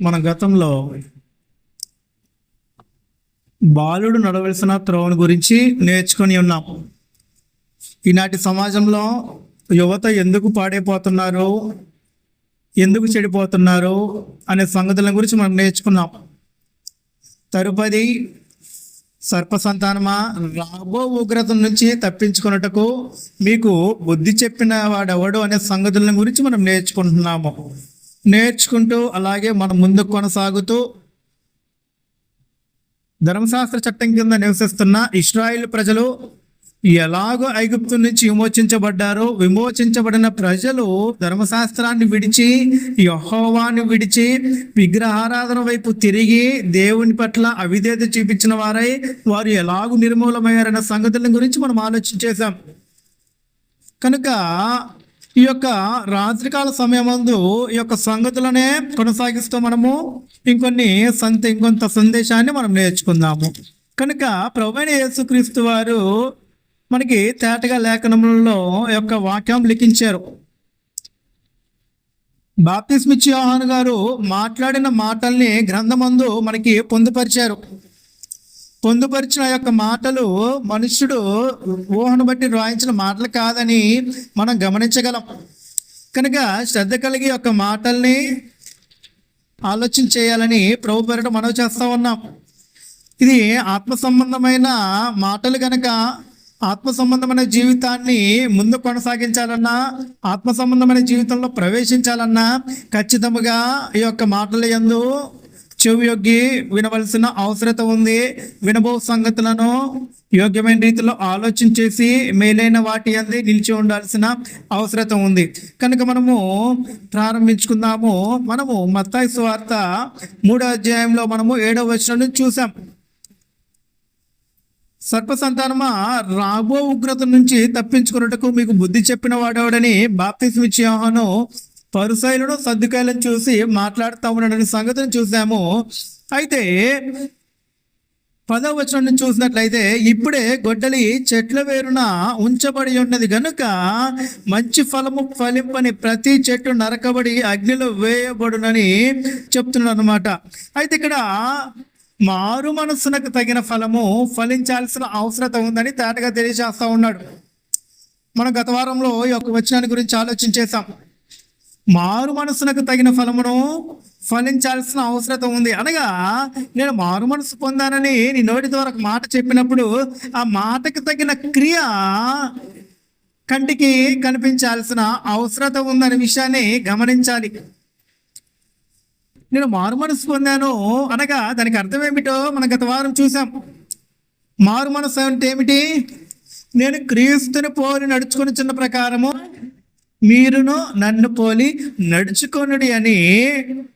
మన గతంలో బాలుడు నడవలసిన త్రోవను గురించి నేర్చుకొని ఉన్నాం. ఈనాటి సమాజంలో యువత ఎందుకు పాడైపోతున్నారు ఎందుకు చెడిపోతున్నారు అనే సంగతుల గురించి మనం నేర్చుకున్నాం. తరుపది సర్ప సంతానమా రాబో ఉగ్రత నుంచి తప్పించుకున్నటకు మీకు బుద్ధి చెప్పిన వాడెవడు అనే సంగతుల గురించి మనం నేర్చుకుంటున్నాము. నేర్చుకుంటూ అలాగే మనం ముందుకు కొనసాగుతూ ధర్మశాస్త్ర చట్టం కింద నివసిస్తున్న ఇస్రాయిల్ ప్రజలు ఎలాగో ఐగుప్తు నుంచి విమోచించబడ్డారో విమోచించబడిన ప్రజలు ధర్మశాస్త్రాన్ని విడిచి యహోవాన్ని విడిచి విగ్రహారాధన వైపు తిరిగి దేవుని పట్ల అవిధేత చూపించిన వారై వారు ఎలాగూ నిర్మూలమయ్యారన్న సంగతుల గురించి మనం ఆలోచించేశాం కనుక ఈ యొక్క రాత్రికాల సమయమందు ఈ యొక్క సంగతులనే కొనసాగిస్తూ మనము ఇంకొన్ని సంత ఇంకొంత సందేశాన్ని మనం నేర్చుకుందాము. కనుక ప్రవణ యేసుక్రీస్తు వారు మనకి తేటగా లేఖనములలో యొక్క వాక్యం లిఖించారు. బాప్తిస్మిచ్చి యోహాన్ గారు మాట్లాడిన మాటల్ని గ్రంథమందు మనకి పొందుపరిచారు. పొందుపరిచిన యొక్క మాటలు మనుష్యుడు ఊహను బట్టి రాయించిన మాటలు కాదని మనం గమనించగలం. కనుక శ్రద్ధ కలిగి యొక్క మాటల్ని ఆలోచన చేయాలని ప్రభు పేరిట మనవి చేస్తూ ఉన్నాం. ఇది ఆత్మ సంబంధమైన మాటలు కనుక ఆత్మ సంబంధమైన జీవితాన్ని ముందు కొనసాగించాలన్నా ఆత్మ సంబంధమైన జీవితంలో ప్రవేశించాలన్నా ఖచ్చితంగా ఈ యొక్క మాటల యందు చెవి యొగ్గి వినవలసిన అవసరత ఉంది. వినబో సంగతులను యోగ్యమైన రీతిలో ఆలోచన చేసి మేలైన వాటి అంది నిలిచి ఉండాల్సిన అవసరత ఉంది. కనుక మనము ప్రారంభించుకుందాము. మనము మత్తాయి సువార్త మూడో అధ్యాయంలో మనము ఏడవ వచనం చూసాం సర్ప సంతానమా రాబో ఉగ్రత నుంచి తప్పించుకున్నట్టుకు మీకు బుద్ధి చెప్పిన వాడేవాడని బాప్తిస్మిచ్చి యోహాను పరుసైలను సర్దుకాయలను చూసి మాట్లాడుతూ ఉన్నటువంటి సంగతిని చూసాము. అయితే పదవ వచనం చూసినట్లయితే ఇప్పుడే గొడ్డలి చెట్ల వేరున ఉంచబడి ఉన్నది గనుక మంచి ఫలము ఫలింపని ప్రతి చెట్టు నరకబడి అగ్నిలో వేయబడునని చెప్తున్నాడు అనమాట అయితే ఇక్కడ మారు మనస్సునకు తగిన ఫలము ఫలించాల్సిన అవసరత ఉందని తేటగా తెలియజేస్తా ఉన్నాడు. మనం గత వారంలో ఈ యొక్క వచనాన్ని గురించి ఆలోచించేసాం మారు మనసునకు తగిన ఫలమును ఫలించాల్సిన అవసరత ఉంది. అనగా నేను మారు మనసు పొందానని నీ నోటి ద్వారా ఒక మాట చెప్పినప్పుడు ఆ మాటకు తగిన క్రియ కంటికి కనిపించాల్సిన అవసరత ఉందనే విషయాన్ని గమనించాలి. నేను మారు మనసు పొందాను అనగా దానికి అర్థం ఏమిటో మనం గత వారం చూసాం మారు మనసు అంటే ఏమిటి? నేను క్రీస్తుని పోలి నడుచుకుని చిన్న ప్రకారము మీరును నన్ను పోలి నడుచుకొనుడి అని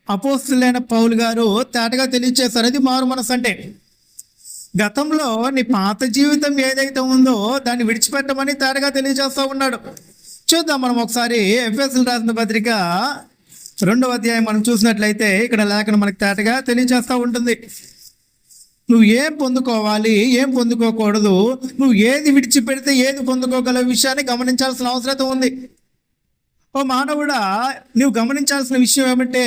అపోస్తులైన పౌలు గారు తేటగా తెలియచేశారు. అది మారు మనసు అంటే గతంలో నీ పాత జీవితం ఏదైతే ఉందో దాన్ని విడిచిపెట్టమని తేటగా తెలియజేస్తూ ఉన్నాడు. చూద్దాం మనం ఒకసారి ఎఫ్ఎస్ఎల్ రాసిన పత్రిక రెండవ అధ్యాయం మనం చూసినట్లయితే ఇక్కడ లేఖను మనకి తేటగా తెలియజేస్తూ ఉంటుంది. నువ్వు ఏం పొందుకోవాలి ఏం పొందుకోకూడదు నువ్వు ఏది విడిచిపెడితే ఏది పొందుకోగల విషయాన్ని గమనించాల్సిన అవసరం ఉంది. ఓ మానవుడా నువ్వు గమనించాల్సిన విషయం ఏమంటే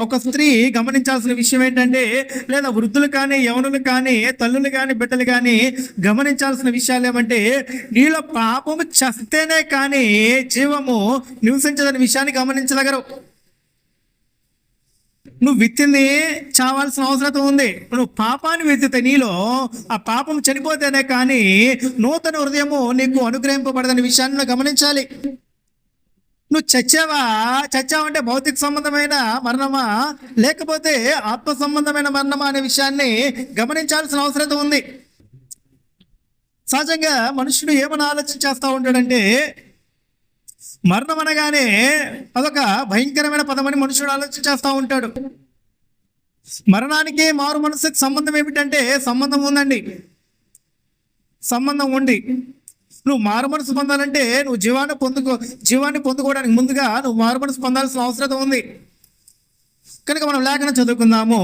ఒక స్త్రీ గమనించాల్సిన విషయం ఏంటంటే లేదా వృద్ధులు కానీ యవనులు కానీ తల్లులు కానీ బిడ్డలు కానీ గమనించాల్సిన విషయాలు ఏమంటే నీలో పాపము చస్తేనే కానీ జీవము నివసించదని విషయాన్ని గమనించగలరు. నువ్వు విత్తింది చావాల్సిన అవసరం ఉంది. నువ్వు పాపాన్ని విత్తితే నీలో ఆ పాపం చనిపోతేనే కానీ నూతన హృదయము నీకు అనుగ్రహింపబడదని విషయాన్ని గమనించాలి. నువ్వు చచ్చావా? చచ్చావంటే భౌతిక సంబంధమైన మరణమా? లేకపోతే ఆత్మ సంబంధమైన మరణమా అనే విషయాన్ని గమనించాల్సిన అవసరం ఉంది. సహజంగా మనుషుడు ఏమని ఆలోచన చేస్తూ ఉంటాడంటే మరణం అనగానే అదొక భయంకరమైన పదమని మనుషుడు ఆలోచన చేస్తూ ఉంటాడు. మరణానికి మారు మనసుకి సంబంధం ఏమిటంటే సంబంధం ఉందండి. సంబంధం ఉండి నువ్వు మారు మనసు పొందాలంటే నువ్వు జీవాన్ని పొందుకో జీవాన్ని పొందుకోవడానికి ముందుగా నువ్వు మారు మనసు పొందాల్సిన అవసరం ఉంది. కనుక మనం లేఖన చదువుకుందాము.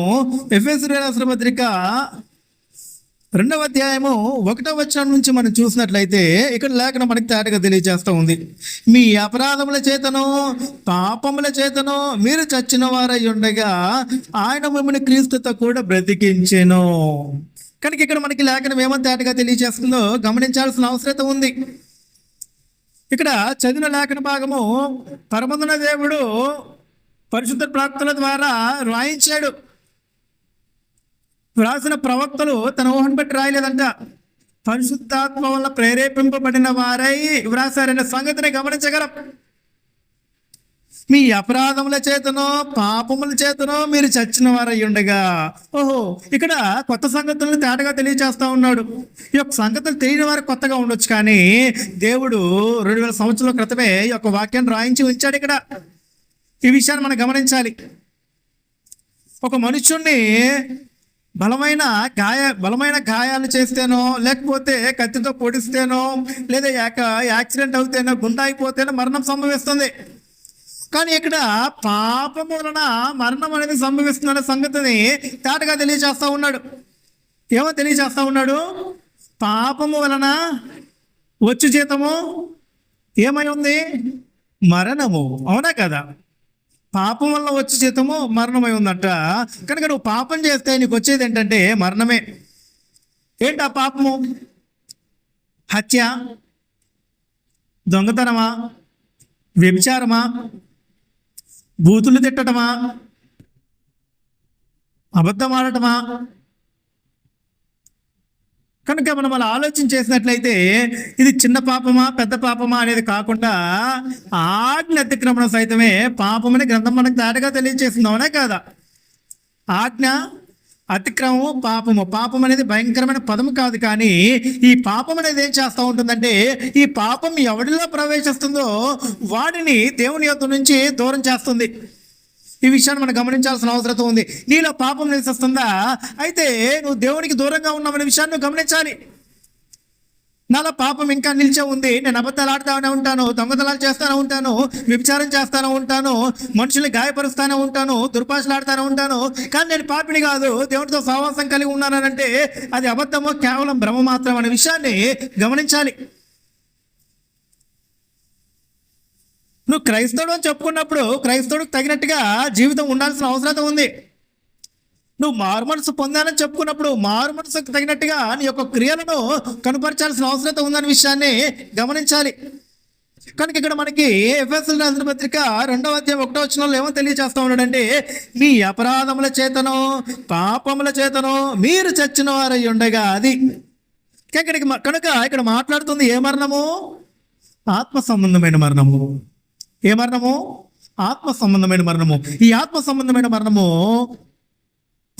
ఎఫ్ఎస్ రాసిన పత్రిక రెండవ అధ్యాయము ఒకటో వచనం నుంచి మనం చూసినట్లయితే ఇక్కడ లేఖనం మనకి తేటగా తెలియజేస్తూ ఉంది. మీ అపరాధముల చేతను పాపముల చేతను మీరు చచ్చిన వారై ఉండగా ఆయన మిమ్మల్ని క్రీస్తుతో కూడా బ్రతికించెను. కనుక ఇక్కడ మనకి లేఖనం ఏమో తేటగా తెలియజేస్తుందో గమనించాల్సిన అవసరం ఉంది. ఇక్కడ చదివిన లేఖన భాగము పరమందున దేవుడు పరిశుద్ధ ప్రాప్తుల ద్వారా రాయించాడు. వ్రాసిన ప్రవక్తలు తన ఊహను బట్టి రాయలేదంట. పరిశుద్ధాత్మ వల్ల ప్రేరేపింపబడిన వారై వ్రాసారనే సంగతిని గమనించగలం. మీ అపరాధముల చేతనో పాపముల చేతనో మీరు చచ్చిన వారై ఉండగా. ఓహో ఇక్కడ కొత్త సంగతులను తేటగా తెలియజేస్తా ఉన్నాడు. ఈ యొక్క సంగతులు తెలియని వారు కొత్తగా ఉండొచ్చు కానీ దేవుడు రెండు వేల సంవత్సరాల క్రితమే ఈ యొక్క వాక్యాన్ని రాయించి ఉంచాడు ఇక్కడ. ఈ విషయాన్ని మనం గమనించాలి. ఒక మనుషుణ్ణి బలమైన గాయ బలమైన గాయాలు చేస్తేనో లేకపోతే కత్తితో పొడిస్తేనో లేదా యాక్సిడెంట్ అవుతేనో గుండె అయిపోతేనో మరణం సంభవిస్తుంది. కానీ ఇక్కడ పాపం వలన మరణం అనేది సంభవిస్తుందనే సంగతిని తేటగా తెలియచేస్తూ ఉన్నాడు. ఏమో తెలియచేస్తూ ఉన్నాడు? పాపము వలన వచ్చు జీతము ఏమై ఉంది? మరణము. అవునా కదా? పాపం వల్ల వచ్చే జీతము మరణమై ఉందంట. కనుక నువ్వు పాపం చేస్తే నీకు వచ్చేది ఏంటంటే మరణమే. ఏంటి ఆ పాపము? హత్య? దొంగతనమా? వ్యభిచారమా? బూతులు తిట్టడమా అబద్ధం ఆడటమా కనుక మనం అలా ఆలోచన చేసినట్లయితే ఇది చిన్న పాపమా పెద్ద పాపమా అనేది కాకుండా ఆజ్ఞ అతిక్రమణ సైతమే పాపమని గ్రంథం మనకు దాటగా తెలియజేస్తుంది అవునా కాదా? ఆజ్ఞ అతిక్రమము పాపము. పాపం అనేది భయంకరమైన పదము కాదు కానీ ఈ పాపం అనేది ఏం చేస్తూ ఉంటుందంటే ఈ పాపం ఎవడిలో ప్రవేశిస్తుందో వాడిని దేవుని యొక్క నుంచి దూరం చేస్తుంది. ఈ విషయాన్ని మనం గమనించాల్సిన అవసరం ఉంది. నీలో పాపం నివసిస్తుందా? అయితే నువ్వు దేవునికి దూరంగా ఉన్నావనే విషయాన్ని గమనించాలి. నాలో పాపం ఇంకా నిలిచే ఉంది. నేను అబద్ధాలు ఆడుతూనే ఉంటాను దొంగతనాలు చేస్తూనే ఉంటాను వ్యభిచారం చేస్తానే ఉంటాను మనుషుల్ని గాయపరుస్తానే ఉంటాను దుర్భాషలాడుతూనే ఉంటాను. కానీ నేను పాపిని కాదు దేవుడితో సహవాసం కలిగి ఉన్నానంటే అది అబద్ధమో కేవలం భ్రమ మాత్రం అనే విషయాన్ని గమనించాలి. నువ్వు క్రైస్తవుడు అని చెప్పుకున్నప్పుడు క్రైస్తవుడికి తగినట్టుగా జీవితం ఉండాల్సిన అవసరం ఉంది. నువ్వు మారు మనసు పొందానని చెప్పుకున్నప్పుడు మారు మనసుకు తగినట్టుగా నీ యొక్క క్రియలను కనుపరచాల్సిన అవసరత ఉందనే విషయాన్ని గమనించాలి. కనుక ఇక్కడ మనకి ఎఫ్ఎస్ఎల్ రాసిన పత్రిక రెండవ అధ్యాయం ఒకటో వచ్చిన ఏమో తెలియజేస్తా ఉన్నాడంటే మీ అపరాధముల చేతను పాపముల చేతనో మీరు చచ్చిన వారై ఉండగా అది. ఇక్కడికి కనుక ఇక్కడ మాట్లాడుతుంది ఏ మరణము? ఆత్మ సంబంధమైన మరణము. ఏ మరణము? ఆత్మ సంబంధమైన మరణము. ఈ ఆత్మ సంబంధమైన మరణము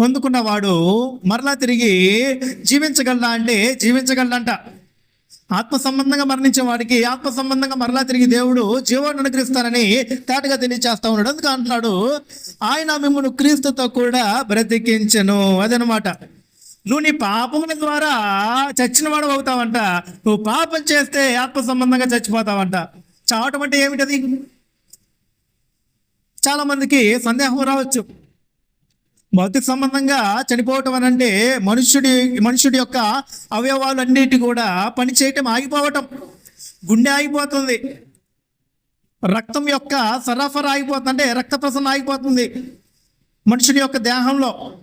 పొందుకున్నవాడు మరలా తిరిగి జీవించగలడా అంటే జీవించగలడంట ఆత్మ సంబంధంగా మరణించే వాడికి ఆత్మ సంబంధంగా మరలా తిరిగి దేవుడు జీవాన్ని అనుగ్రహిస్తానని తేటగా తెలియచేస్తా ఉన్నాడు. అందుకు అంటున్నాడు ఆయన మిమ్మల్ని క్రీస్తుతో కూడా బ్రతికించను. అదనమాట. నువ్వు నీ పాపముల ద్వారా చచ్చిన వాడు అవుతావంట. నువ్వు పాపం చేస్తే ఆత్మ సంబంధంగా చచ్చిపోతావంట. చావటం అంటే ఏమిటది? చాలా మందికి సందేహం రావచ్చు. భౌతిక సంబంధంగా చనిపోవటం అని అంటే మనుష్యుడి మనుషుడి యొక్క అవయవాలన్నిటి కూడా పనిచేయటం ఆగిపోవటం. గుండె ఆగిపోతుంది. రక్తం యొక్క సరఫరా ఆగిపోతుంది. అంటే రక్త ప్రసరణ ఆగిపోతుంది. మనుషుడి యొక్క దేహంలో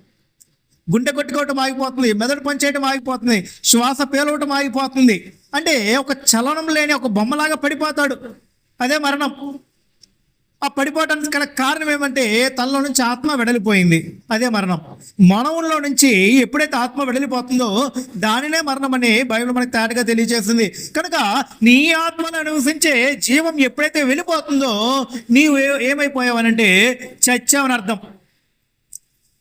గుండె కొట్టుకోవటం ఆగిపోతుంది. మెదడు పనిచేయటం ఆగిపోతుంది. శ్వాస పేలవటం ఆగిపోతుంది. అంటే ఒక చలనం లేని ఒక బొమ్మలాగా పడిపోతాడు. అదే మరణం. ఆ పడిపోవడానికి గల కారణం ఏమంటే తనలో నుంచి ఆత్మ వెడలిపోయింది. అదే మరణం. మనవుల్లో నుంచి ఎప్పుడైతే ఆత్మ వెడలిపోతుందో దానినే మరణం అని బైబిల్ మనకి తేటగా తెలియజేస్తుంది. కనుక నీ ఆత్మను నివసించే జీవం ఎప్పుడైతే వెళ్ళిపోతుందో నీవు ఏమైపోయావనంటే చచ్చావని అర్థం.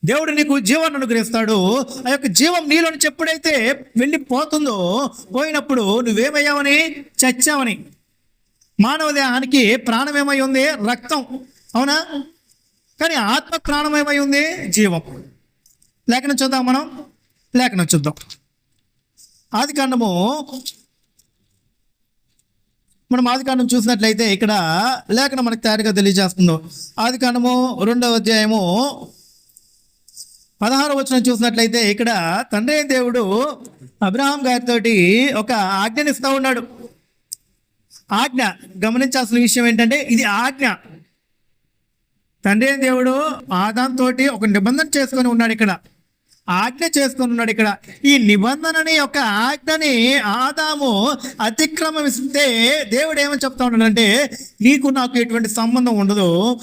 దేవుడు నీకు జీవాన్ని అనుగ్రహిస్తాడు. ఆ యొక్క జీవం నీలో నుంచి ఎప్పుడైతే వెళ్ళిపోతుందో పోయినప్పుడు నువ్వేమయ్యావని? చచ్చావని. మానవ దేహానికి ప్రాణం ఏమై ఉంది? రక్తం. అవునా? కానీ ఆత్మ ప్రాణం ఏమై ఉంది? జీవం. లేఖనం చూద్దాం మనం. లేఖనం చూద్దాం. ఆది కాండము. మనం ఆది కాండం చూసినట్లయితే ఇక్కడ లేఖనం మనకు తయారుగా తెలియజేస్తుందో. ఆది కాండము రెండవ అధ్యాయము పదహారు వచనం చూసినట్లయితే ఇక్కడ తండ్రి దేవుడు అబ్రహాం గారితోటి ఒక ఆజ్ఞని ఇస్తూ ఉన్నాడు. ఆజ్ఞ. గమనించాల్సిన విషయం ఏంటంటే ఇది ఆజ్ఞ. తండ్రి దేవుడు ఆదాం తోటి ఒక నిబంధన చేసుకొని ఉన్నాడు ఇక్కడ. ఆజ్ఞ చేసుకొని ఉన్నాడు ఇక్కడ. ఈ నిబంధనని యొక్క ఆజ్ఞని ఆదాము అతిక్రమిస్తే దేవుడు ఏమని చెప్తా ఉన్నాడంటే నీకు నాకు ఎటువంటి సంబంధం ఉండదు.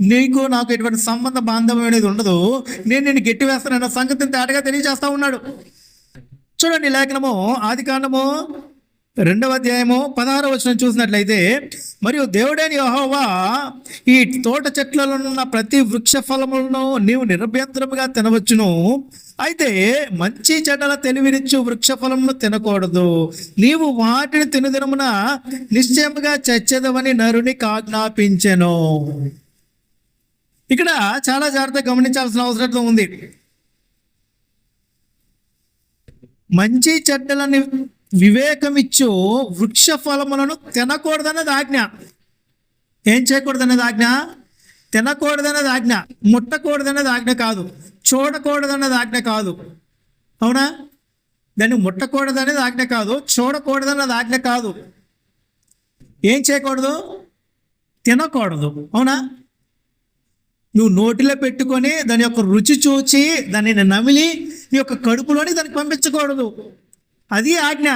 నీకు నాకు ఎటువంటి సంబంధ బాంధవ్యం అనేది ఉండదు. నేను నిన్ను గట్టి వేస్తానన్న సంగతిని తేటగా తెలియజేస్తా ఉన్నాడు. చూడండి లేఖనము ఆది కాండము రెండవ అధ్యాయము పదహారవ వచనం చూసినట్లయితే మరియు దేవుడైన యహోవా ఈ తోట చెట్లలో ఉన్న ప్రతి వృక్ష ఫలములను నీవు నిరభ్యంతరముగా తినవచ్చును. అయితే మంచి చెడ్డల తెలివినిచ్చు వృక్ష ఫలమును తినకూడదు. నీవు వాటిని తినుదినమున నిశ్చయముగా చచ్చేదవని నరుని ఆజ్ఞాపించెను. ఇక్కడ చాలా జాగ్రత్తగా గమనించాల్సిన అవసరం ఉంది? మంచి చెడ్డలని వివేకమిచ్చు వృక్ష ఫలములను తినకూడదనేది ఆజ్ఞ. ఏం చేయకూడదనేది ఆజ్ఞ? తినకూడదనేది ఆజ్ఞ. ముట్టకూడదనేది ఆజ్ఞ కాదు. చూడకూడదనేది ఆజ్ఞ కాదు. అవునా? దాన్ని ముట్టకూడదనేది ఆజ్ఞ కాదు. చూడకూడదనేది ఆజ్ఞ కాదు. ఏం చేయకూడదు? తినకూడదు. అవునా? నువ్వు నోటిలో పెట్టుకొని దాని యొక్క రుచి చూచి దానిని నమిలి నీ యొక్క కడుపులోని దానికి పంపించకూడదు. అది ఆజ్ఞ.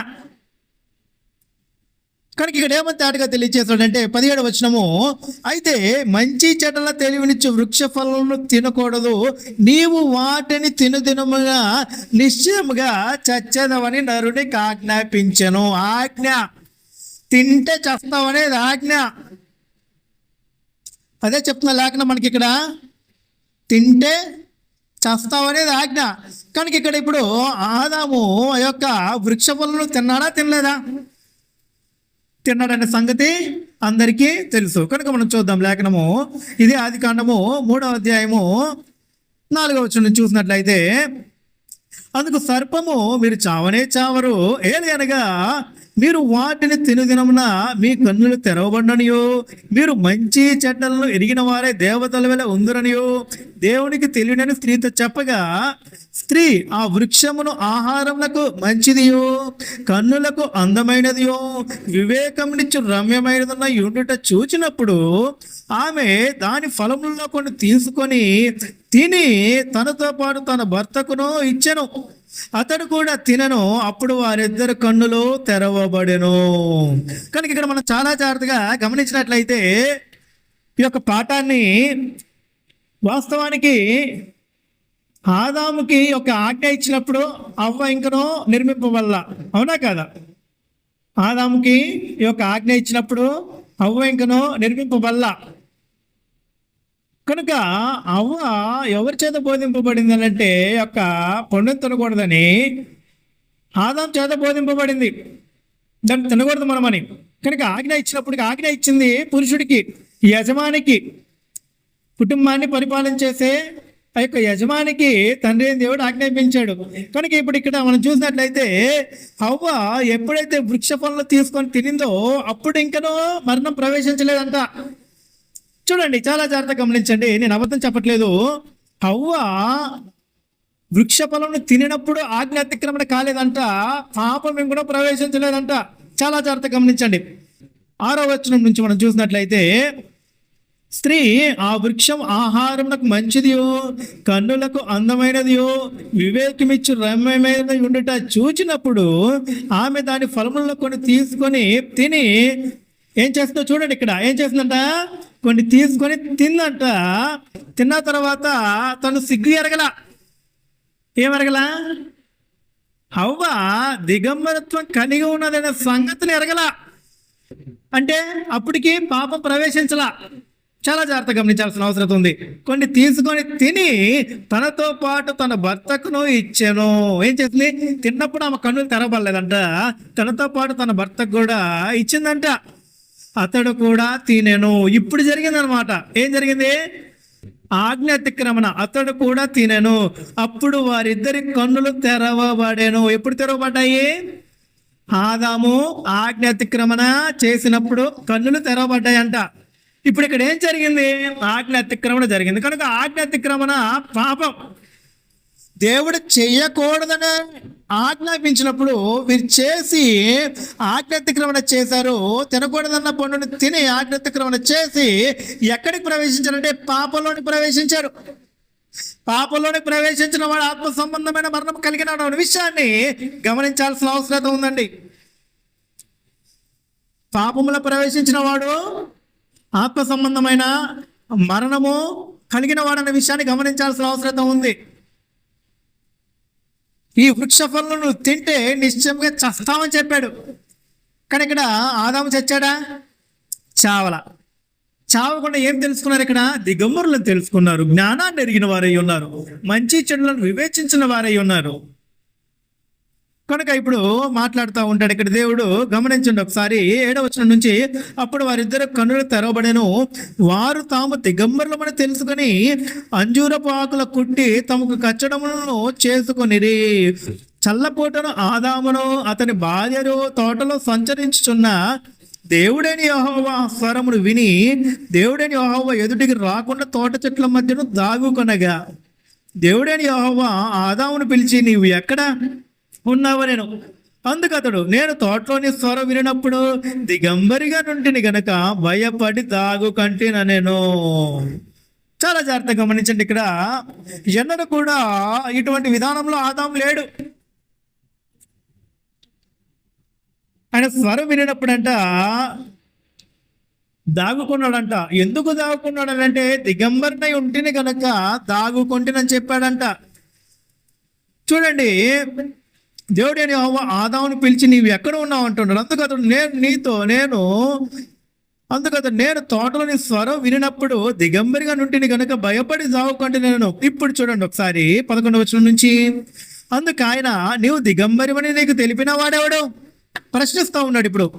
కనుక ఇక్కడ ఏమంత ఆటగా తెలియచేస్తాడంటే పదిహేడు వచనము అయితే మంచి చెడ్డల తెలివినిచ్చు వృక్ష ఫలములను తినకూడదు. నీవు వాటిని తినుదినముగా నిశ్చయముగా చచ్చేదవని నరునికి ఆజ్ఞాపించను. ఆజ్ఞ. తింటే చస్తావనేది ఆజ్ఞ. అదే చెప్తున్న లేఖనం మనకి ఇక్కడ తింటే చస్తావనేది ఆజ్ఞ. కనుక ఇక్కడ ఇప్పుడు ఆదాము ఆ యొక్క వృక్ష పనులను తిన్నాడా తినలేదా? తిన్నాడనే సంగతి అందరికీ తెలుసు. కనుక మనం చూద్దాం లేఖనము. ఇది ఆది కాండము మూడవ అధ్యాయము నాలుగవ నుంచి చూసినట్లయితే అందుకు సర్పము మీరు చావనే చావరు ఏది అనగా మీరు వాటిని తినుదినమున మీ కన్నులు తెరవబడిననియో మీరు మంచి చెడ్డలను ఎరిగిన వారే దేవతల వల్ల ఉందరనియో దేవునికి తెలియనని స్త్రీతో చెప్పగా స్త్రీ ఆ వృక్షమును ఆహారములకు మంచిదియో కన్నులకు అందమైనదియో వివేకమునిచ్చు రమ్యమైనదన్న యుండుట చూచినప్పుడు ఆమె దాని ఫలములలో కొన్ని తీసుకొని తిని తనతో పాటు తన భర్తకును ఇచ్చెను. అతడు కూడా తినను అప్పుడు వారిద్దరు కన్నులు తెరవబడెను. కనుక ఇక్కడ మనం చాలా జాగ్రత్తగా గమనించినట్లయితే ఈ యొక్క పాఠాన్ని వాస్తవానికి ఆదాముకి ఒక ఆజ్ఞ ఇచ్చినప్పుడు అవ్వ ఇంకనో నిర్మింపవల్ల అవునా కదా? ఆదాముకి ఈ యొక్క ఆజ్ఞ ఇచ్చినప్పుడు అవ్వ ఇంకనో నిర్మింపవల్ల కనుక అవ్వ ఎవరి చేత బోధింపబడింది అని అంటే యొక్క పండుగ తినకూడదని ఆదాం చేత బోధింపబడింది. దాన్ని తినకూడదు మనమని. కనుక ఆజ్ఞ ఇచ్చినప్పటికి ఆజ్ఞ ఇచ్చింది పురుషుడికి యజమానికి కుటుంబాన్ని పరిపాలన చేసే ఆ యొక్క యజమానికి తండ్రి అయిన దేవుడు ఆజ్ఞాపించాడు. కనుక ఇప్పుడు ఇక్కడ మనం చూసినట్లయితే అవ్వ ఎప్పుడైతే వృక్ష పనులు తీసుకొని తినిందో అప్పుడు ఇంకనో మరణం ప్రవేశించలేదంట. చూడండి చాలా జాగ్రత్తగా గమనించండి. నేను అబద్ధం చెప్పట్లేదు. హవ్వ వృక్ష ఫలంను తినినప్పుడు ఆజ్ఞ అతిక్రమణ కాలేదంట. పాపం కూడా ప్రవేశించలేదంట. చాలా జాగ్రత్తగా గమనించండి. ఆరో వచనం నుంచి మనం చూసినట్లయితే స్త్రీ ఆ వృక్షం ఆహారమునకు మంచిదియో కన్నులకు అందమైనదియో వివేకమిచ్చు రమ్యమైనది ఉండుట చూచినప్పుడు ఆమె దాని ఫలములను కొన్ని తీసుకొని తిని ఏం చేస్తుందో చూడండి ఇక్కడ. ఏం చేస్తుందంట? కొన్ని తీసుకొని తిందంట. తిన్న తర్వాత తను సిగ్గు ఎరగల. ఏమెరగల అవ్వ దిగంబరత్వం కలిగి ఉన్నదనే సంగతిని ఎరగల. అంటే అప్పటికి పాపం ప్రవేశించలా. చాలా జాగ్రత్త గమనించాల్సిన అవసరం ఉంది. కొన్ని తీసుకొని తిని తనతో పాటు తన భర్తకును ఇచ్చాను. ఏం చేసింది? తిన్నప్పుడు ఆమె కన్నులు తెరబడలేదంట తనతో పాటు తన భర్తకు కూడా ఇచ్చిందంట. అతడు కూడా తినెను. ఇప్పుడు జరిగిందనమాట ఏం జరిగింది? ఆజ్ఞ అతిక్రమణ అతడు కూడా తినెను. అప్పుడు వారిద్దరి కన్నులు తెరవబడేను. ఎప్పుడు తెరవబడ్డాయి? ఆదాము ఆజ్ఞ అతిక్రమణ చేసినప్పుడు కన్నులు తెరవబడ్డాయంట. ఇప్పుడు ఇక్కడ ఏం జరిగింది? ఆజ్ఞ అతిక్రమణ జరిగింది. కనుక ఆజ్ఞ అతిక్రమణ పాపం. దేవుడు చేయకూడదని ఆజ్ఞాపించినప్పుడు వీరు చేసి ఆజ్ఞాతిక్రమణ చేశారు తినకూడదన్న పండుని తిని ఆజ్ఞాతిక్రమణ చేసి ఎక్కడికి ప్రవేశించారంటే పాపంలోని ప్రవేశించారు. పాపంలోని ప్రవేశించిన వాడు ఆత్మ సంబంధమైన మరణం కలిగిన అనే విషయాన్ని గమనించాల్సిన అవసరం ఉందండి. పాపములో ప్రవేశించిన వాడు ఆత్మ సంబంధమైన మరణము కలిగిన వాడన్న విషయాన్ని గమనించాల్సిన అవసరం ఉంది. ఈ వృక్ష ఫలను తింటే నిశ్చయంగా చస్తామని చెప్పాడు. కానీ ఇక్కడ ఆదాము చచ్చాడా? చావల. చావకుండా ఏం తెలుసుకున్నారు ఇక్కడ? దిగంబరులను తెలుసుకున్నారు. జ్ఞానాన్ని ఎరిగిన వారై ఉన్నారు. మంచి చెడులను వివేచించిన వారై ఉన్నారు. కనుక ఇప్పుడు మాట్లాడుతూ ఉంటాడు ఇక్కడ దేవుడు. గమనించండి ఒకసారి. ఏడవచనం నుంచి అప్పుడు వారిద్దరు కన్నులు తెరవబడేను. వారు తాము దిగంబరులమని తెలుసుకొని అంజూరపు ఆకుల కుట్టి తమకు కచ్చడములను చేసుకొనిరి. చల్లపూటను ఆదామును అతని భార్యను తోటలో సంచరించుచున్న దేవుడేని యహోవ స్వరమును విని దేవుడని యహోవ ఎదుటికి రాకుండా తోట చెట్ల మధ్యను దాగుకొనగా దేవుడేని యహోవ ఆదామును పిలిచి నీవు ఎక్కడ? ఉన్నావు నేను? అందుకు అతడు నేను తోటలోని స్వరం వినినప్పుడు దిగంబరిగా నుండిని గనక భయపడి దాగు కంటేనా నేను? చాలా జాగ్రత్తగా గమనించండి ఇక్కడ. ఎన్నడు కూడా ఇటువంటి విధానంలో ఆదాం లేడు. ఆయన స్వరం వినినప్పుడంట దాగుకున్నాడంట. ఎందుకు దాగుకున్నాడంటే దిగంబరినై ఉంటేనే గనక దాగుకుంటేనని చెప్పాడంట. చూడండి దేవుడు అని ఆదాముని పిలిచి నీవు ఎక్కడ ఉన్నావు? అంటున్నాడు. అందుకు అతడు నేను నీతో నేను అందుకు అతడు నేను తోటలోని స్వరం వినినప్పుడు దిగంబరిగా నుండి కనుక భయపడి సాగుకుంటే నేను ఇప్పుడు చూడండి ఒకసారి పదకొండు వచ్చిన నుంచి. అందుకు ఆయన నీవు దిగంబరివని నీకు తెలిపిన వాడెవడు? ప్రశ్నిస్తూ ఉన్నాడు ఇప్పుడు.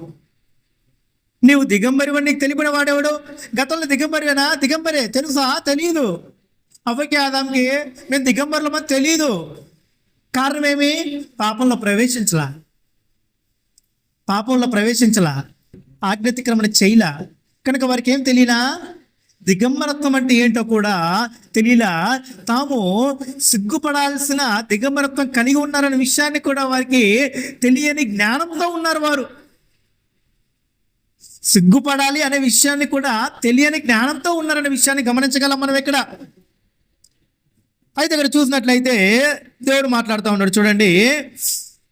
నీవు దిగంబరివని నీకు తెలిపిన వాడెవడు? గతంలో దిగంబరివేనా? దిగంబరే తెలుసా? తెలియదు అవ్వకి ఆదాంకి మేము దిగంబరులమని తెలియదు కారణం ఏమి పాపంలో ప్రవేశించలా. పాపంలో ప్రవేశించలా. ఆజ్ఞతిక్రమణ చేయలా. కనుక వారికి ఏం తెలియనా? దిగంబరత్వం అంటే ఏంటో కూడా తెలియలా. తాము సిగ్గుపడాల్సిన దిగంబరత్వం కలిగి ఉన్నారనే విషయాన్ని కూడా వారికి తెలియని జ్ఞానంతో ఉన్నారు వారు. సిగ్గుపడాలి అనే విషయాన్ని కూడా తెలియని జ్ఞానంతో ఉన్నారనే విషయాన్ని గమనించగలం మనం ఇక్కడ అయితే ఇక్కడ చూసినట్లయితే దేవుడు మాట్లాడుతూ ఉన్నాడు. చూడండి.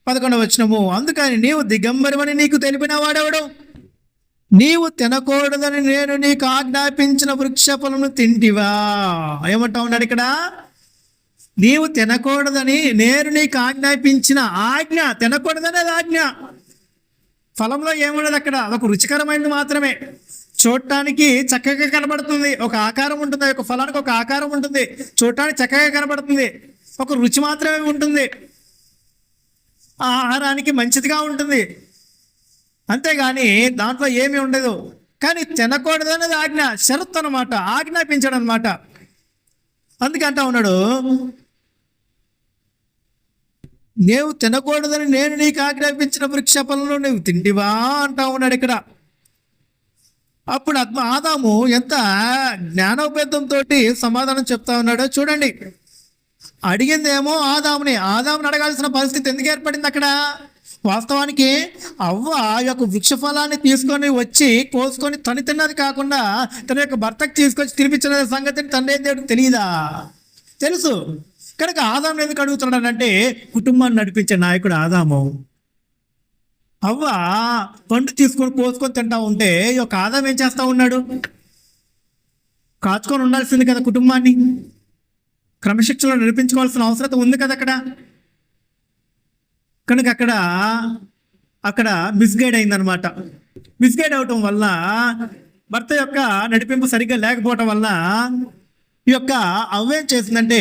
పదకొండవ వచ్చినము అందుకని నీవు దిగంబరమని నీకు తెలిపిన వాడెవడు? నీవు తినకూడదని నేను నీకు ఆజ్ఞాపించిన వృక్ష ఫలమును తింటివా? ఏమంటా ఉన్నాడు ఇక్కడ? నీవు తినకూడదని నేను నీకు ఆజ్ఞాపించిన ఆజ్ఞ. తినకూడదని ఆజ్ఞ. ఫలంలో ఏముండదు అక్కడ. ఒక రుచికరమైనది మాత్రమే. చూడటానికి చక్కగా కనబడుతుంది. ఒక ఆకారం ఉంటుంది. ఒక ఫలానికి ఒక ఆకారం ఉంటుంది. చూడటానికి చక్కగా కనబడుతుంది. ఒక రుచి మాత్రమే ఉంటుంది. ఆ ఆహారానికి మంచిదిగా ఉంటుంది. అంతేగాని దాంట్లో ఏమీ ఉండదు. కానీ తినకూడదు అనేది ఆజ్ఞ షరత్ అనమాట ఆజ్ఞాపించడం అనమాట అందుకంటా ఉన్నాడు నీవు తినకూడదని నేను నీకు ఆజ్ఞాపించిన వృక్ష ఫలంలో నువ్వు తిండివా? అంటా ఉన్నాడు ఇక్కడ. అప్పుడు ఆత్మ ఆదాము ఎంత జ్ఞానోపేతంతో సమాధానం చెప్తా ఉన్నాడో చూడండి. అడిగిందేమో ఆదాముని. ఆదాముని అడగాల్సిన పరిస్థితి ఎందుకు ఏర్పడింది అక్కడ? వాస్తవానికి అవ్వ ఆ యొక్క వృక్ష ఫలాన్ని తీసుకొని వచ్చి కోసుకొని తను తిన్నది కాకుండా తన యొక్క భర్తకు తీసుకొచ్చి తినిపించిన సంగతిని తండ్రి ఏం తెలియదా తెలుసు. కనుక ఆదాము ఎందుకు అడుగుతున్నాడంటే కుటుంబాన్ని నడిపించే నాయకుడు ఆదాము. అవ్వ పండు తీసుకొని కోసుకొని తింటా ఉంటే ఈ యొక్క ఆదాం ఏం చేస్తా ఉన్నాడు? కాచుకొని ఉండాల్సింది కదా కుటుంబాన్ని. క్రమశిక్షణలో నడిపించుకోవాల్సిన అవసరం ఉంది కదా అక్కడ. కనుక అక్కడ అక్కడ మిస్గైడ్ అయిందనమాట మిస్గైడ్ అవటం వల్ల భర్త యొక్క నడిపింపు సరిగ్గా లేకపోవటం వల్ల ఈ యొక్క అవ్వేం చేసిందంటే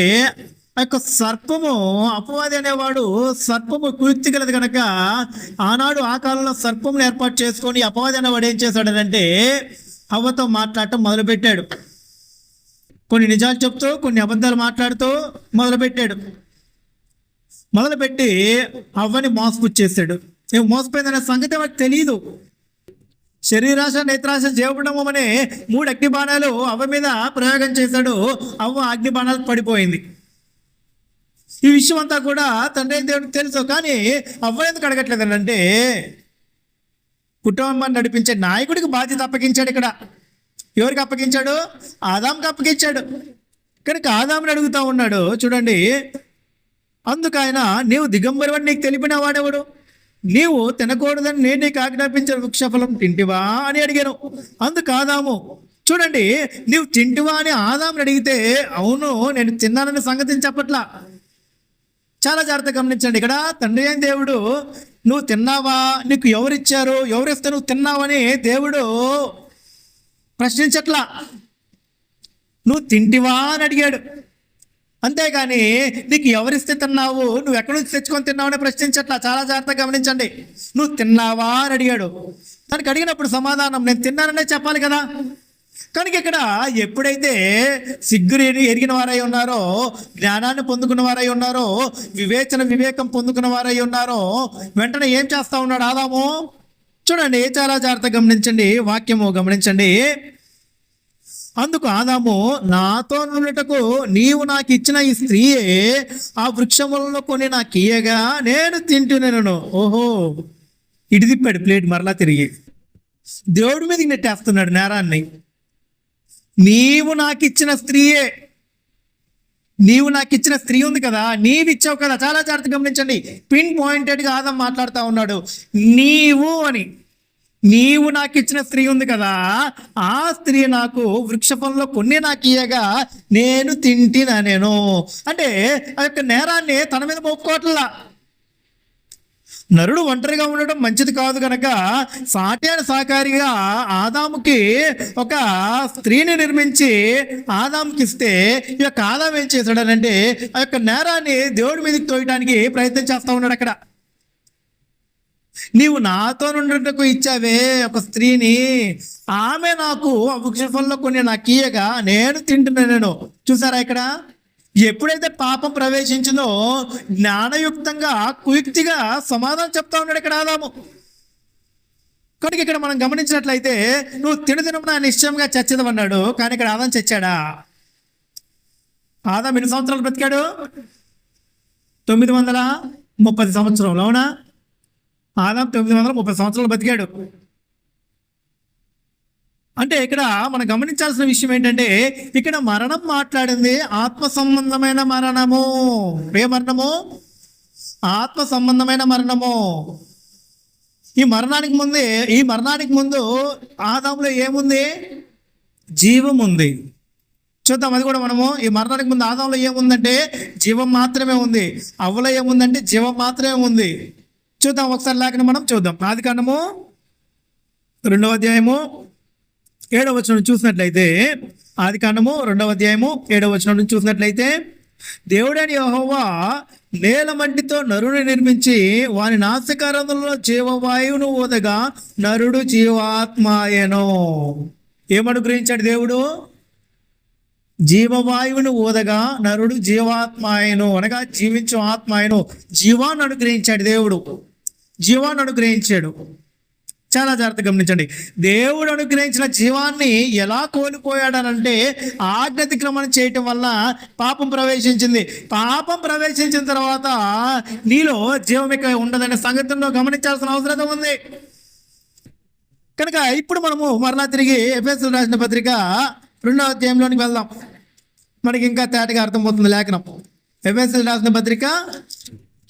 ఆ యొక్క సర్పము అపవాది అనేవాడు సర్పము కుయుక్తి కనుక ఆనాడు ఆ కాలంలో సర్పమును ఏర్పాటు చేసుకొని అపవాది అనేవాడు ఏం చేశాడనంటే అవ్వతో మాట్లాడటం మొదలుపెట్టాడు. కొన్ని నిజాలు చెప్తూ కొన్ని అబద్ధాలు మాట్లాడుతూ మొదలుపెట్టాడు. మొదలుపెట్టి అవ్వని మోసపుచ్చేసాడు. ఏం మోసపోయిందనే సంగతి వాడికి తెలియదు శరీరాశ నేత్రాశ జీవపడము అనే మూడు అగ్ని బాణాలు అవ్వ మీద ప్రయోగం చేశాడు. అవ్వ అగ్ని బాణాలు పడిపోయింది. ఈ విషయం అంతా కూడా తండ్రి దేవుడికి తెలుసు. కానీ అవ్వ ఎందుకు అడగట్లేదు అంటే కుటుంబాన్ని నడిపించే నాయకుడికి బాధ్యత అప్పగించాడు ఇక్కడ. ఎవరికి అప్పగించాడు? ఆదాంకి అప్పగించాడు. కనుక ఆదాముని అడుగుతా ఉన్నాడు చూడండి. అందుకు ఆయన నీవు దిగంబరవని నీకు తెలిపిన వాడెవడు? నీవు తినకూడదని నేను నీకు ఆజ్ఞాపించిన వృక్షఫలం తింటివా? అని అడిగాను. అందుకు ఆదాము చూడండి నీవు తింటివా? అని ఆదాముని అడిగితే అవును నేను తిన్నానని సంగతిని చెప్పట్లా. చాలా జాగ్రత్త గమనించండి. ఇక్కడ తండ్రి అయిన దేవుడు నువ్వు తిన్నావా? నీకు ఎవరిచ్చారు? ఎవరిస్తే నువ్వు తిన్నావని దేవుడు ప్రశ్నించట్లా. నువ్వు తింటివా? అని అడిగాడు. అంతేగాని నీకు ఎవరిస్తే తిన్నావు? నువ్వు ఎక్కడి నుంచి తెచ్చుకొని తిన్నావు? అని ప్రశ్నించట్లా. చాలా జాగ్రత్తగా గమనించండి. నువ్వు తిన్నావా? అని అడిగాడు. దానికి అడిగినప్పుడు సమాధానం నేను తిన్నాననే చెప్పాలి కదా. కనుక ఇక్కడ ఎప్పుడైతే సిగ్గురు ఎరిగిన వారై ఉన్నారో జ్ఞానాన్ని పొందుకున్న వారై ఉన్నారో వివేచన వివేకం పొందుకున్న వారై ఉన్నారో వెంటనే ఏం చేస్తా ఉన్నాడు ఆదాము? చూడండి చాలా జాగ్రత్తగా గమనించండి వాక్యము గమనించండి. అందుకు ఆదాము నాతో నుండుటకు నీవు నాకు ఇచ్చిన ఈ స్త్రీయే ఆ వృక్షములను కొని నాకు ఇయ్యగా నేను తింటున్నాను ఓహో ఇటు తిప్పాడు ప్లేట్ మరలా తిరిగి. దేవుడి మీదకి నెట్టేస్తున్నాడు నేరాన్ని. నీవు నాకు ఇచ్చిన స్త్రీయే. నీవు నాకు ఇచ్చిన స్త్రీ ఉంది కదా నీవు ఇచ్చావు కదా. చాలా జాగ్రత్త గమనించండి. పిన్ పాయింటెడ్గా ఆదం మాట్లాడుతూ ఉన్నాడు. నీవు అని. నీవు నాకు ఇచ్చిన స్త్రీ ఉంది కదా ఆ స్త్రీ నాకు వృక్షఫలంలో కొన్ని నాకు ఇయ్యగా నేను తింటినా నేను. అంటే ఆ యొక్క నేరాన్ని తన మీద మోపుకోవట్లా. నరుడు ఒంటరిగా ఉండడం మంచిది కాదు కనుక సాటి సహకారిగా ఆదాముకి ఒక స్త్రీని నిర్మించి ఆదాముకి ఇస్తే ఈ యొక్క ఆదాం ఏం చేశాడనంటే ఆ యొక్క నేరాన్ని దేవుడి మీదకి తోయడానికి ప్రయత్నం చేస్తూ ఉన్నాడు అక్కడ. నీవు నాతో నుండటకు ఇచ్చావే ఒక స్త్రీని. ఆమె నాకు ఆ కొన్ని నాకు ఇయ్యగా నేను తింటున్నాను నేను. చూసారా ఇక్కడ? ఎప్పుడైతే పాపం ప్రవేశించిందో జ్ఞానయుక్తంగా కుయుక్తిగా సమాధానం చెప్తా ఉన్నాడు ఇక్కడ ఆదాము. కనుక ఇక్కడ మనం గమనించినట్లయితే నువ్వు తినదినమున నిశ్చయంగా చచ్చేదమన్నాడు కానీ ఇక్కడ ఆదాం చచ్చాడా? ఆదాం ఎన్ని సంవత్సరాలు బ్రతికాడు? తొమ్మిది వందల ముప్పై సంవత్సరం అవునా? ఆదాం తొమ్మిది వందల ముప్పై సంవత్సరాలు బతికాడు అంటే ఇక్కడ మనం గమనించాల్సిన విషయం ఏంటంటే ఇక్కడ మరణం మాట్లాడింది ఆత్మ సంబంధమైన మరణము. ఏ మరణము? ఆత్మ సంబంధమైన మరణము. ఈ మరణానికి ముందే ఈ మరణానికి ముందు ఆదాములో ఏముంది? జీవం ఉంది. చూద్దాం అది కూడా మనము. ఈ మరణానికి ముందు ఆదాంలో ఏముందంటే జీవం మాత్రమే ఉంది. అవ్వలో ఏముందంటే జీవం మాత్రమే ఉంది. చూద్దాం ఒకసారి లేకుండా మనం చూద్దాం. ఆది కాండము? రెండవ అధ్యాయము? ఏడవ వచనం చూసినట్లయితే ఆది కాండము రెండవ అధ్యాయము ఏడవ వచనం నుంచి చూసినట్లయితే దేవుడని యహోవా నేల మంటితో నరుని నిర్మించి వాని నాశకారంలో జీవవాయువును ఊదగా నరుడు జీవాత్మాయను. ఏమనుగ్రహించాడు దేవుడు? జీవవాయువును ఊదగా నరుడు జీవాత్మాయను. అనగా జీవించు ఆత్మాయను. జీవాన్ని అనుగ్రహించాడు దేవుడు. జీవాన్ని అనుగ్రహించాడు. చాలా జాగ్రత్త గమనించండి. దేవుడు అనుగ్రహించిన జీవాన్ని ఎలా కోల్పోయాడనంటే ఆజ్ఞతిక్రమణ చేయటం వల్ల పాపం ప్రవేశించింది. పాపం ప్రవేశించిన తర్వాత నీలో జీవం ఇక ఉండదనే సంగతిలో గమనించాల్సిన అవసరం ఉంది. కనుక ఇప్పుడు మనము మరలా తిరిగి ఎఫ్ఎస్ రాసిన పత్రిక రెండవ అధ్యాయంలోనికి వెళ్దాం. మనకి ఇంకా తేటగా అర్థమవుతుంది లేఖనం. ఎఫ్ఎస్ఎల్ రాసిన పత్రిక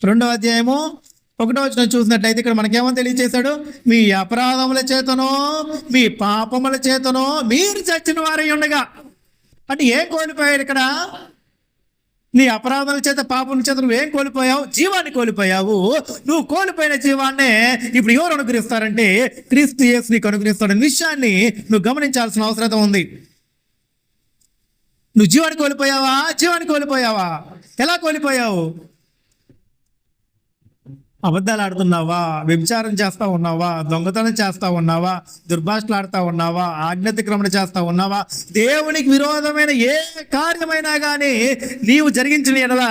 రెండవ అధ్యాయము ఒకటో వచ్చిన చూసినట్లయితే ఇక్కడ మనకేమో తెలియజేశాడు? మీ అపరాధముల చేతనో మీ పాపముల చేతనో మీరు చచ్చిన వారై ఉండగా. అంటే ఏం కోల్పోయాడు ఇక్కడ? నీ అపరాధాల చేత పాపం చేత నువ్వు ఏం కోల్పోయావు? జీవాన్ని కోల్పోయావు. నువ్వు కోల్పోయిన జీవాన్నే ఇప్పుడు ఎవరు అనుగ్రహిస్తారంటే క్రీస్తు యేసు నీకు అనుగ్రహిస్తాడనే విషయాన్ని నువ్వు గమనించాల్సిన అవసరం ఉంది. నువ్వు జీవాన్ని కోల్పోయావా? జీవాన్ని కోల్పోయావా? ఎలా కోల్పోయావు? అబద్ధాలు ఆడుతున్నావా? వ్యభిచారం చేస్తా ఉన్నావా? దొంగతనం చేస్తా ఉన్నావా? దుర్భాషలు ఉన్నావా? ఆజ్ఞాతిక్రమణ చేస్తా ఉన్నావా? దేవునికి విరోధమైన ఏ కార్యమైనా కానీ నీవు జరిగించిన ఎడలా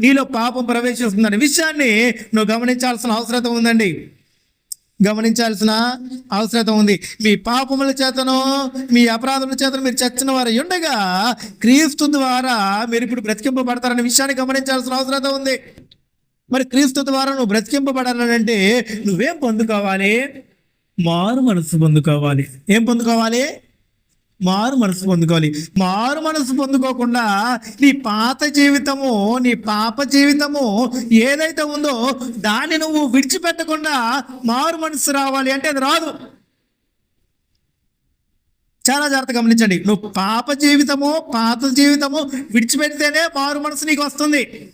నీలో పాపం ప్రవేశిస్తుందనే విషయాన్ని నువ్వు గమనించాల్సిన అవసరం ఉందండి. గమనించాల్సిన అవసరం ఉంది. మీ పాపముల చేతను మీ అపరాధముల చేతను మీరు చచ్చిన వారు ఉండగా క్రీస్తు ద్వారా మీరు ఇప్పుడు బ్రతికింపబడతారనే విషయాన్ని గమనించాల్సిన అవసరం ఉంది. మరి క్రీస్తు ద్వారా నువ్వు బ్రతికింపబడాలంటే నువ్వేం పొందుకోవాలి? మారు మనసు పొందుకోవాలి. ఏం పొందుకోవాలి? మారు మనసు పొందుకోవాలి. మారు మనసు పొందుకోకుండా నీ పాత జీవితము నీ పాప జీవితము ఏదైతే ఉందో దాన్ని నువ్వు విడిచిపెట్టకుండా మారు మనసు రావాలి అంటే అది రాదు. చాలా జాగ్రత్త గమనించండి. నువ్వు పాప జీవితము పాత జీవితము విడిచిపెడితేనే మారు మనసు నీకు వస్తుంది.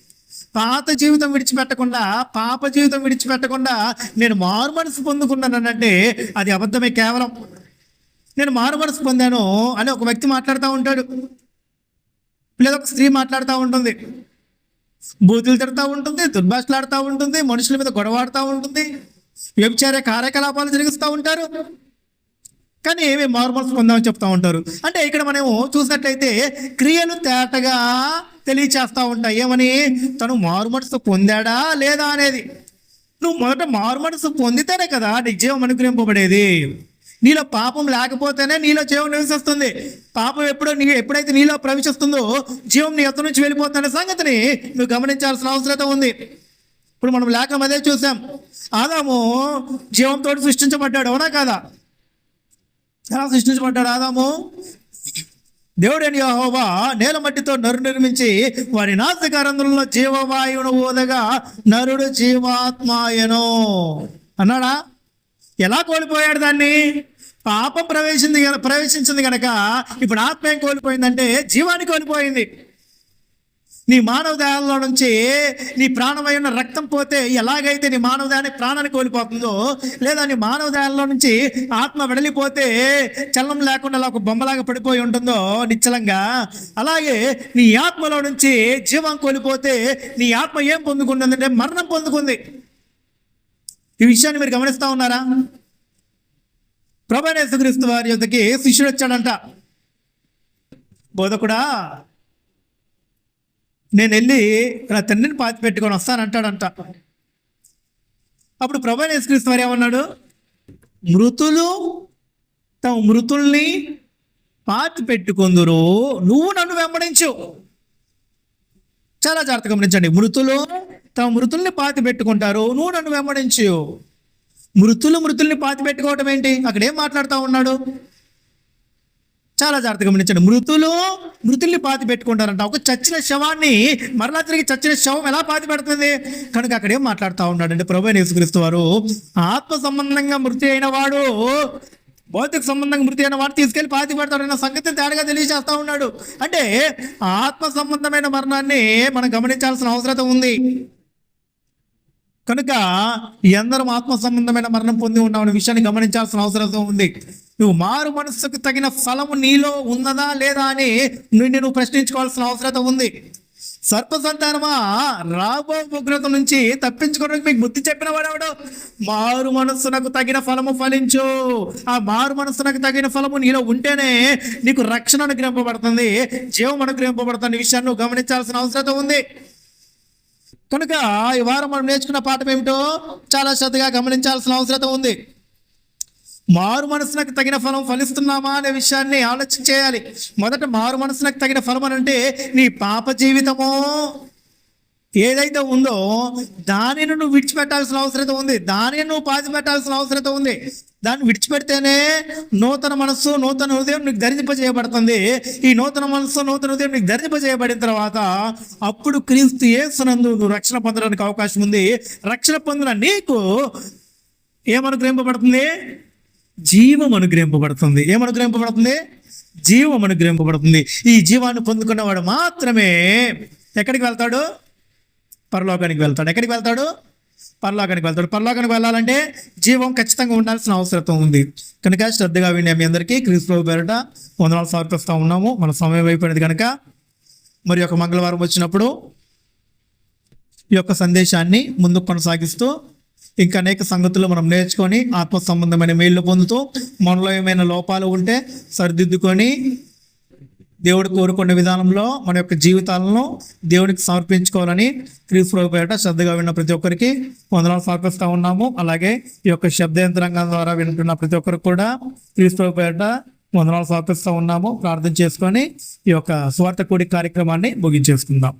పాత జీవితం విడిచిపెట్టకుండా పాప జీవితం విడిచిపెట్టకుండా నేను మారు మనసు పొందుకున్నానంటే అది అబద్ధమే కేవలం. నేను మారు మనసు పొందాను అని ఒక వ్యక్తి మాట్లాడుతూ ఉంటాడు. లేదా ఒక స్త్రీ మాట్లాడుతూ ఉంటుంది. బూతులు తిడతా ఉంటుంది దుర్భాషలాడుతూ ఉంటుంది మనుషుల మీద గొడవాడుతూ ఉంటుంది వ్యభిచార కార్యకలాపాలు జరిగిస్తూ ఉంటారు. కానీ ఏమి మారు మనసు పొందామని చెప్తూ ఉంటారు. అంటే ఇక్కడ మనము చూసినట్లయితే క్రియలు తేటగా తెలియచేస్తూ ఉంటాయి ఏమని? తను మారుమనసు పొందాడా లేదా అనేది. నువ్వు మొదట మారుమనసు పొందితేనే కదా నీకు జీవం అనుగ్రహింపబడేది. నీలో పాపం లేకపోతేనే నీలో జీవం నివసిస్తుంది. పాపం ఎప్పుడో నీ ఎప్పుడైతే నీలో ప్రవేశిస్తుందో జీవం నీ ఎత్తు నుంచి వెళ్ళిపోతున్న సంగతిని నువ్వు గమనించాల్సిన అవసరం ఉంది. ఇప్పుడు మనం లేఖనం అదే చూసాం. ఆదాము జీవంతో సృష్టించబడ్డాడు అవునా కాదా? ఎలా సృష్టించబడ్డాడు ఆదాము? దేవుడని యహోవా నేల మట్టితో నరు నిర్మించి వారి నాసికారంధ్రంలో జీవవాయువును ఊదగా నరుడు జీవాత్మాయను. అన్నాడా? ఎలా కోల్పోయాడు దాన్ని? పాపం ప్రవేశింది ప్రవేశించింది కనుక ఇప్పుడు ఆత్మ ఏం కోల్పోయిందంటే జీవాన్ని కోల్పోయింది. నీ మానవదేహంలో నుంచి నీ ప్రాణమై ఉన్న రక్తం పోతే ఎలాగైతే నీ మానవదేహాన్ని ప్రాణాన్ని కోల్పోతుందో లేదా నీ మానవ నుంచి ఆత్మ వెడలిపోతే చలనం లేకుండా అలా ఒక బొమ్మలాగా పడిపోయి ఉంటుందో నిశ్చలంగా. అలాగే నీ ఆత్మలో నుంచి జీవం కోల్పోతే నీ ఆత్మ ఏం పొందుకుంటుందంటే మరణం పొందుకుంది. ఈ విషయాన్ని మీరు గమనిస్తా ఉన్నారా? ప్రభానేశ్వరిస్తు వారి యొక్కకి శిష్యుడు వచ్చాడంట. బోధకుడా నేను వెళ్ళి నా తండ్రిని పాతి పెట్టుకొని వస్తానంటాడంట. అప్పుడు ప్రభా యేసుక్రీస్తు వారు ఏమన్నాడు? మృతులు తమ మృతుల్ని పాతి పెట్టుకుందరు నువ్వు నన్ను వెంబడించు. చాలా జాగ్రత్త గమనించండి. మృతులు తమ మృతుల్ని పాతి పెట్టుకుంటారు నువ్వు నన్ను వెంబడించు. మృతులు మృతుల్ని పాతి పెట్టుకోవటం ఏంటి? అక్కడ ఏం మాట్లాడుతూ ఉన్నాడు? చాలా జాగ్రత్తగా గమనించండి. మృతులు మృతుల్ని పాతి పెట్టుకుంటారంట. ఒక చచ్చిన శవాన్ని మరలా తిరిగి చచ్చిన శవం ఎలా పాతి పెడుతుంది? కనుక అక్కడ ఏం మాట్లాడుతూ ఉన్నాడు ప్రభు యేసుక్రీస్తు వారు ఆత్మ సంబంధంగా మృతి అయిన వాడు భౌతిక సంబంధంగా మృతి అయిన వాడు తీసుకెళ్ళి పాతి పెడతాడన్న సంగతి తేడాగా తెలియజేస్తూ ఉన్నాడు. అంటే ఆత్మ సంబంధమైన మరణాన్ని మనం గమనించాల్సిన అవసరం ఉంది. కనుక ఎందరం ఆత్మ సంబంధమైన మరణం పొంది ఉన్నామనే విషయాన్ని గమనించాల్సిన అవసరం ఉంది. నువ్వు మారు మనస్సుకు తగిన ఫలము నీలో ఉన్నదా లేదా అని నిన్ను నువ్వు ప్రశ్నించుకోవాల్సిన అవసరం ఉంది. సర్ప సంతానమా రాబో ఉగ్రత నుంచి తప్పించుకోవడానికి మీకు బుద్ధి చెప్పిన వాడెవడు? మారు మనస్సునకు తగిన ఫలము ఫలించు. ఆ మారు మనస్సునకు తగిన ఫలము నీలో ఉంటేనే నీకు రక్షణ అనుగ్రహింపబడుతుంది జీవం అనుగ్రహింపబడుతుంది విషయాన్ని నువ్వు గమనించాల్సిన అవసరం ఉంది. కనుక ఈ వారం మనం నేర్చుకున్న పాఠం ఏమిటో చాలా శ్రద్ధగా గమనించాల్సిన అవసరం ఉంది. మారు మనసునకు తగిన ఫలం ఫలిస్తున్నామా అనే విషయాన్ని ఆలోచన చేయాలి. మొదట మారు మనసునకు తగిన ఫలం అని అంటే నీ పాప జీవితము ఏదైతే ఉందో దానిని నువ్వు విడిచిపెట్టాల్సిన అవసరం ఉంది. దానిని నువ్వు పాతిపెట్టాల్సిన అవసరం ఉంది. దాన్ని విడిచిపెడితేనే నూతన మనస్సు నూతన హృదయం నీకు ధరింపజేయబడుతుంది. ఈ నూతన మనస్సు నూతన హృదయం నీకు ధరింపజేయబడిన తర్వాత అప్పుడు క్రీస్తు యేసునందు నువ్వు రక్షణ పొందడానికి అవకాశం ఉంది. రక్షణ పొందిన నీకు ఏమనుగ్రహింపబడుతుంది? జీవం అనుగ్రహింపబడుతుంది. ఏమనుగ్రహింపబడుతుంది? జీవం అనుగ్రహింపబడుతుంది. ఈ జీవాన్ని పొందుకున్నవాడు మాత్రమే ఎక్కడికి వెళ్తాడు? పరలోకానికి వెళ్తాడు. ఎక్కడికి వెళ్తాడు? పరలోకానికి వెళ్తాడు. పరలోకానికి వెళ్ళాలంటే జీవం ఖచ్చితంగా ఉండాల్సిన అవసరం ఉంది. కనుక శ్రద్ధగా వినే మీ అందరికీ. క్రీస్తు పేరట వందనాలు సమర్పిస్తూ ఉన్నాము. మన సమయం అయిపోయినది కనుక మరి ఒక మంగళవారం వచ్చినప్పుడు ఈ యొక్క సందేశాన్ని ముందుకు కొనసాగిస్తూ ఇంకా అనేక సంగతులు మనం నేర్చుకొని ఆత్మ సంబంధమైన మేళ్ళు పొందుతూ మనలో ఏమైనా లోపాలు ఉంటే సరిదిద్దుకొని దేవుడు కోరుకున్న విధానంలో మన యొక్క జీవితాలను దేవుడికి సమర్పించుకోవాలని క్రీస్తు పేట శ్రద్ధగా విన్న ప్రతి ఒక్కరికి వందనాలు సమర్పిస్తూ ఉన్నాము. అలాగే ఈ యొక్క శబ్ద యంత్రాంగం ద్వారా వింటున్న ప్రతి ఒక్కరికి కూడా క్రీస్తు పేట వందనాలు సమర్పిస్తూ ఉన్నాము. ప్రార్థన చేసుకొని ఈ యొక్క స్వార్థ కూడి కార్యక్రమాన్ని ముగించేసుకుందాం.